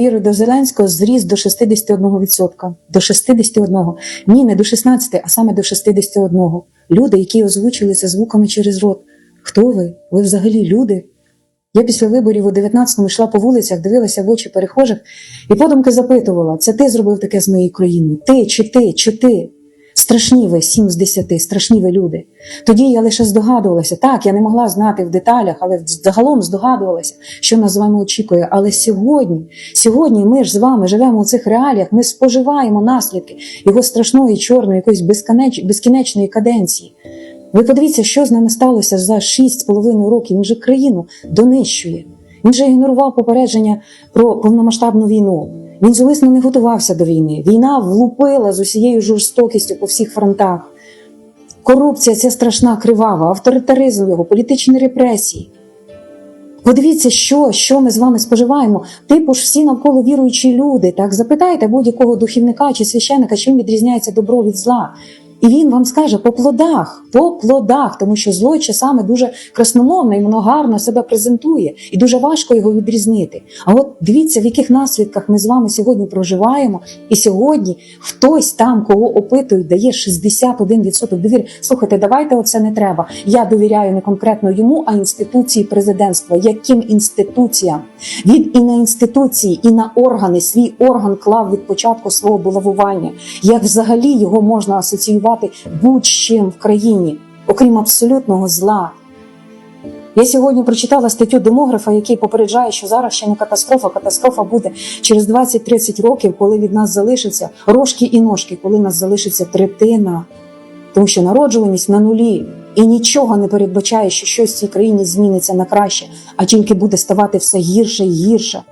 Віри до Зеленського зріс до 61%. До 61%. Ні, не до 16, а саме до 61%. Люди, які озвучилися звуками через рот. Хто ви? Ви взагалі люди? Я після виборів у 19-му йшла по вулицях, дивилася в очі перехожих і подумки запитувала: це ти зробив таке з моєю країною? Ти чи ти, чи ти? Страшні ви, сім з десяти, страшні ви люди. Тоді я лише здогадувалася. Так, я не могла знати в деталях, але загалом здогадувалася, що нас з вами очікує. Але сьогодні, сьогодні ми ж з вами живемо у цих реаліях, ми споживаємо наслідки його страшної, чорної, якоїсь безконеч... безкінечної каденції. Ви подивіться, що з нами сталося за 6,5 років. Він же країну донищує. Він же ігнорував попередження про повномасштабну війну. Він зумисно не готувався до війни. Війна влупила з усією жорстокістю по всіх фронтах. Корупція ця страшна кривава, авторитаризм його, політичні репресії. Подивіться, що, що ми з вами споживаємо. Типу ж всі навколо віруючі люди. Так запитайте будь-якого духівника чи священика, чим відрізняється добро від зла. І він вам скаже по плодах, по плодах, тому що зло часами дуже красномовне і воно гарно себе презентує, і дуже важко його відрізнити. А от дивіться, в яких наслідках ми з вами сьогодні проживаємо, і сьогодні хтось там, кого опитують, дає 61% довіри. Слухайте, давайте оце не треба. Я довіряю не конкретно йому, а інституції президентства. Яким інституціям? Він і на інституції, і на органи свій орган клав від початку свого булавування. Як взагалі його можна асоціювати будь-чим в країні, окрім абсолютного зла? Я сьогодні прочитала статтю демографа, який попереджає, що зараз ще не катастрофа. Катастрофа буде через 20-30 років, коли від нас залишиться рожки і ножки, коли нас залишиться третина. Тому що народжуваність на нулі і нічого не передбачає, що щось в цій країні зміниться на краще, а тільки буде ставати все гірше і гірше.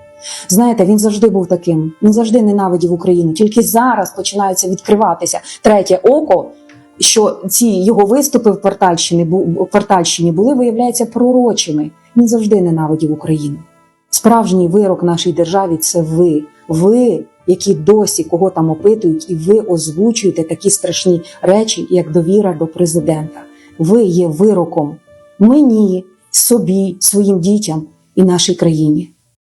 Знаєте, він завжди був таким. Він завжди ненавидів Україну. Тільки зараз починаються відкриватися третє око, що ці його виступи в Портальщині, в Портальщині були, виявляється, пророчими. Він завжди ненавидів Україну. Справжній вирок нашій державі це ви. Ви, які досі кого там опитують, і ви озвучуєте такі страшні речі, як довіра до президента. Ви є вироком мені, собі, своїм дітям і нашій країні.